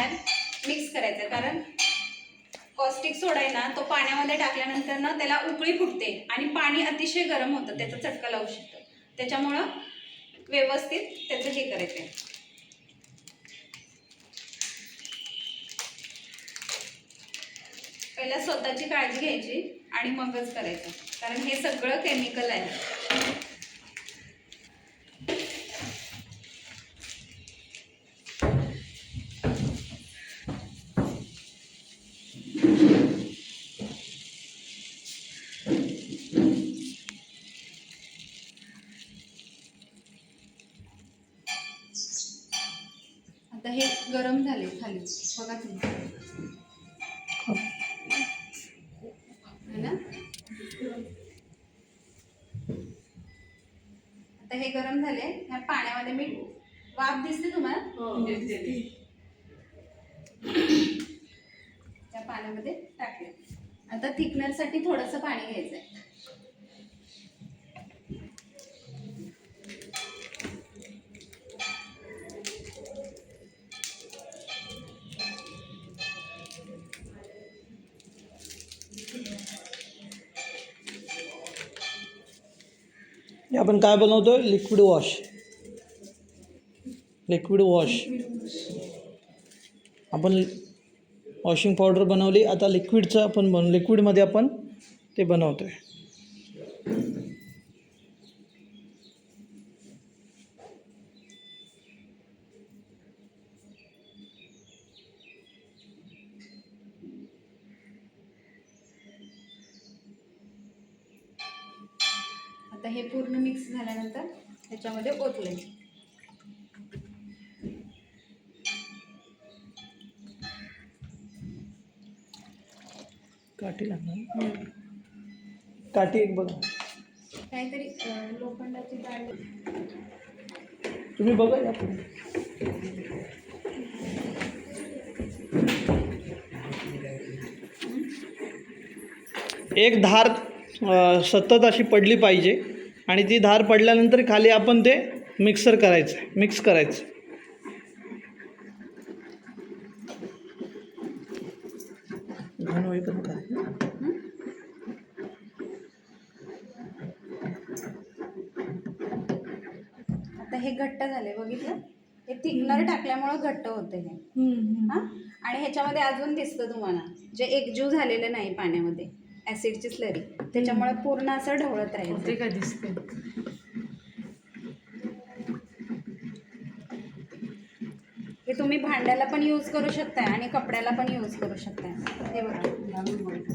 पाण्यात मिक्स करायचं. कारण कॉस्टिक सोडा आहे ना तो पाण्यामध्ये टाकल्यानंतर ना त्याला उकळी फुटते आणि पाणी अतिशय गरम होतं त्याचा चटका लावू शकतो. त्याच्यामुळं व्यवस्थित त्याचं हे करायचं आहे पहिला स्वतःची काळजी घ्यायची आणि मगच करायचं. कारण हे सगळं केमिकल आहे. आता हे गरम झाले खाली. बघा तुम्ही. है ना? आता हे गरम झाले. ह्या पाण्यामध्ये मी वाफ दिसते तुम्हाला? त्या पाण्यामध्ये टाकले आता थिकनरसाठी थोडंसं पाणी घ्यायचं आहे आपण काय बनवतोय? लिक्विड वॉश लिक्विड वॉश आपण वॉशिंग पावडर बनवली. आता लिक्विडचं आपण बन लिक्विडमध्ये आपण ते बनवतो आहे आता हे पूर्ण मिक्स झाल्यानंतर त्याच्यामध्ये ओतले काठी लागणार काठी एक बघा. काहीतरी लोखंडाची जाळी तुम्ही बघा या पुढे एक धार सतत अशी पडली पाहिजे आणि ती धार पडल्यानंतर खाली आपण ते मिक्सर करायचं मिक्स करायचं. आता हे घट्ट झाले बघितलं? हे थिकनर टाकल्यामुळं घट्ट होतं हे. हा? आणि ह्याच्यामध्ये अजून दिसतं तुम्हाला जे एकजीव झालेलं नाही पाण्यामध्ये. ऍसिडची स्लरी. त्याच्यामुळे पूर्ण असं ढवळत ते काय दिसते? हे तुम्ही भांड्याला पण यूज करू शकताय आणि कपड्याला पण यूज करू शकताय. हे बघा.